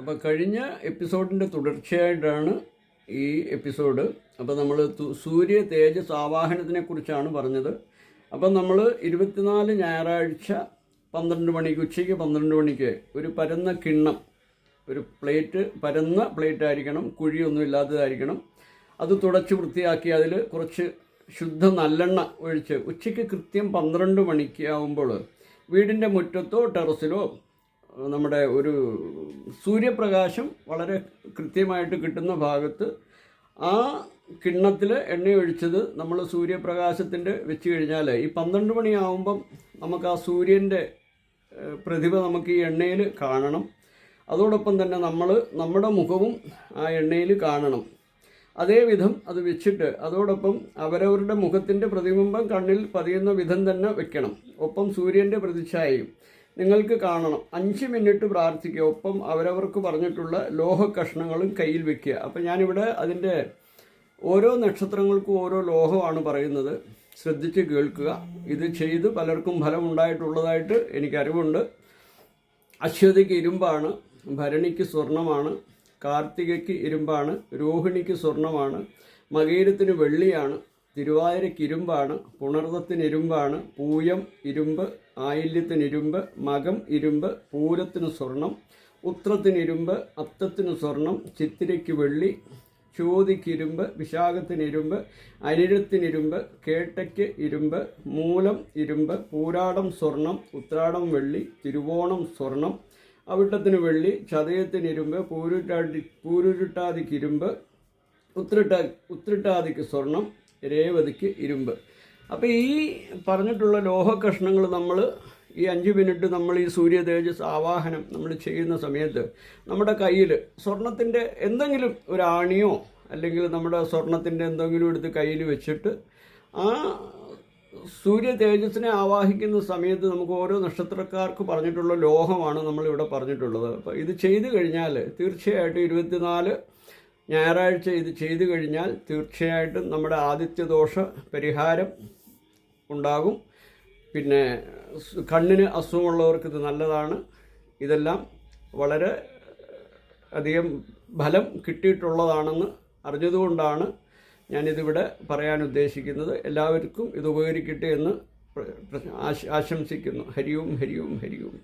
അപ്പോൾ കഴിഞ്ഞ എപ്പിസോഡിന്റെ തുടർച്ചയായിട്ടാണ് ഈ എപ്പിസോഡ്. അപ്പോൾ നമ്മൾ സൂര്യ തേജസ് ആവാഹനത്തിനെ കുറിച്ചാണ് പറഞ്ഞത്. അപ്പം നമ്മൾ ഇരുപത്തിനാല് ഞായറാഴ്ച പന്ത്രണ്ട് മണിക്ക് ഉച്ചയ്ക്ക് പന്ത്രണ്ട് മണിക്ക് ഒരു പരന്ന കിണ്ണം ഒരു പ്ലേറ്റ് പരന്ന പ്ലേറ്റ് ആയിരിക്കണം കുഴിയൊന്നും ഇല്ലാത്തതായിരിക്കണം. അത് തുടച്ച് വൃത്തിയാക്കി അതിൽ കുറച്ച് ശുദ്ധ നല്ലെണ്ണ ഒഴിച്ച് ഉച്ചയ്ക്ക് കൃത്യം പന്ത്രണ്ട് മണിക്ക് ആകുമ്പോൾ വീടിന്റെ മുറ്റത്തോ ടെറസിലോ നമ്മുടെ ഒരു സൂര്യപ്രകാശം വളരെ കൃത്യമായിട്ട് കിട്ടുന്ന ഭാഗത്ത് ആ കിണ്ണത്തിൽ എണ്ണയൊഴിച്ചത് നമ്മൾ സൂര്യപ്രകാശത്തിന്റെ വെച്ച് കഴിഞ്ഞാൽ ഈ പന്ത്രണ്ട് മണിയാവുമ്പം നമുക്ക് ആ സൂര്യന്റെ പ്രതിഭ നമുക്ക് ഈ എണ്ണയിൽ കാണണം. അതോടൊപ്പം തന്നെ നമ്മൾ നമ്മുടെ മുഖവും ആ എണ്ണയിൽ കാണണം. അതേവിധം അത് വെച്ചിട്ട് അതോടൊപ്പം അവരവരുടെ മുഖത്തിന്റെ പ്രതിബിംബം കണ്ണിൽ പതിയുന്ന വിധം തന്നെ വെക്കണം. ഒപ്പം സൂര്യന്റെ പ്രതിച്ഛായയും. നിങ്ങൾക്ക് കാണണം. അഞ്ച് മിനിറ്റ് പ്രാർത്ഥിക്കുക. ഒപ്പം അവരവർക്ക് പറഞ്ഞിട്ടുള്ള ലോഹ കഷ്ണങ്ങളും കയ്യിൽ വെക്കുക. അപ്പം ഞാനിവിടെ അതിന്റെ ഓരോ നക്ഷത്രങ്ങൾക്കും ഓരോ ലോഹമാണ് പറയുന്നത്. ശ്രദ്ധിച്ച് കേൾക്കുക. ഇത് ചെയ്ത് പലർക്കും ഫലമുണ്ടായിട്ടുള്ളതായിട്ട് എനിക്കറിവുണ്ട് അശ്വതിക്ക് ഇരുമ്പാണ് ഭരണിക്ക് സ്വർണമാണ് കാർത്തികയ്ക്ക് ഇരുമ്പാണ് രോഹിണിക്ക് സ്വർണമാണ് മകീരത്തിന് വെള്ളിയാണ് തിരുവാതിരയ്ക്ക് ഇരുമ്പാണ് പുണർവത്തിന് ഇരുമ്പാണ് പൂയം ഇരുമ്പ് ആയില്യത്തിന് ഇരുമ്പ് മകം ഇരുമ്പ് പൂരത്തിന് സ്വർണം ഉത്രത്തിന് ഇരുമ്പ് അത്തത്തിന് സ്വർണം ചിത്തിരയ്ക്ക് വെള്ളി ചോതിക്ക് ഇരുമ്പ് വിശാഖത്തിന് ഇരുമ്പ് അനിഴത്തിന് ഇരുമ്പ് കേട്ടയ്ക്ക് ഇരുമ്പ് മൂലം ഇരുമ്പ് പൂരാടം സ്വർണം ഉത്രാടം വെള്ളി തിരുവോണം സ്വർണം അവിട്ടത്തിന് വെള്ളി ചതയത്തിന് ഇരുമ്പ് പൂരുട്ടാടി പൂരുരുട്ടാതിക്ക് ഇരുമ്പ് ഉത്രട്ട ഉത്രട്ടാതിക്ക് സ്വർണം രേവതിക്ക് ഇരുമ്പ്. അപ്പോൾ ഈ പറഞ്ഞിട്ടുള്ള ലോഹ കഷ്ണങ്ങൾ നമ്മൾ ഈ അഞ്ച് മിനിറ്റ് നമ്മൾ ഈ സൂര്യ തേജസ് ആവാഹനം നമ്മൾ ചെയ്യുന്ന സമയത്ത് നമ്മുടെ കയ്യിൽ സ്വർണത്തിന്റെ എന്തെങ്കിലും ഒരു ആണിയോ അല്ലെങ്കിൽ നമ്മുടെ സ്വർണത്തിന്റെ എന്തെങ്കിലും എടുത്ത് കയ്യിൽ വെച്ചിട്ട് ആ സൂര്യ തേജസ്സിനെ ആവാഹിക്കുന്ന സമയത്ത് നമുക്ക് ഓരോ നക്ഷത്രക്കാർക്ക് പറഞ്ഞിട്ടുള്ള ലോഹമാണ് നമ്മളിവിടെ പറഞ്ഞിട്ടുള്ളത്. അപ്പോൾ ഇത് ചെയ്തു കഴിഞ്ഞാൽ തീർച്ചയായിട്ടും ഇരുപത്തിനാല് ഞായറാഴ്ച ഇത് ചെയ്തു കഴിഞ്ഞാൽ തീർച്ചയായിട്ടും നമ്മുടെ ആദിത്യദോഷ പരിഹാരം ഉണ്ടാകും. പിന്നെ കണ്ണിന് അസുഖമുള്ളവർക്ക് ഇത് നല്ലതാണ്. ഇതെല്ലാം വളരെ അധികം ഫലം കിട്ടിയിട്ടുള്ളതാണെന്ന് അറിഞ്ഞതുകൊണ്ടാണ് ഞാനിതിവിടെ പറയാൻ ഉദ്ദേശിക്കുന്നത്. എല്ലാവർക്കും ഇത് ഉപകരിക്കട്ടെ എന്ന് ആശംസിക്കുന്നു. ഹരിയും ഹരിയും ഹരിയും.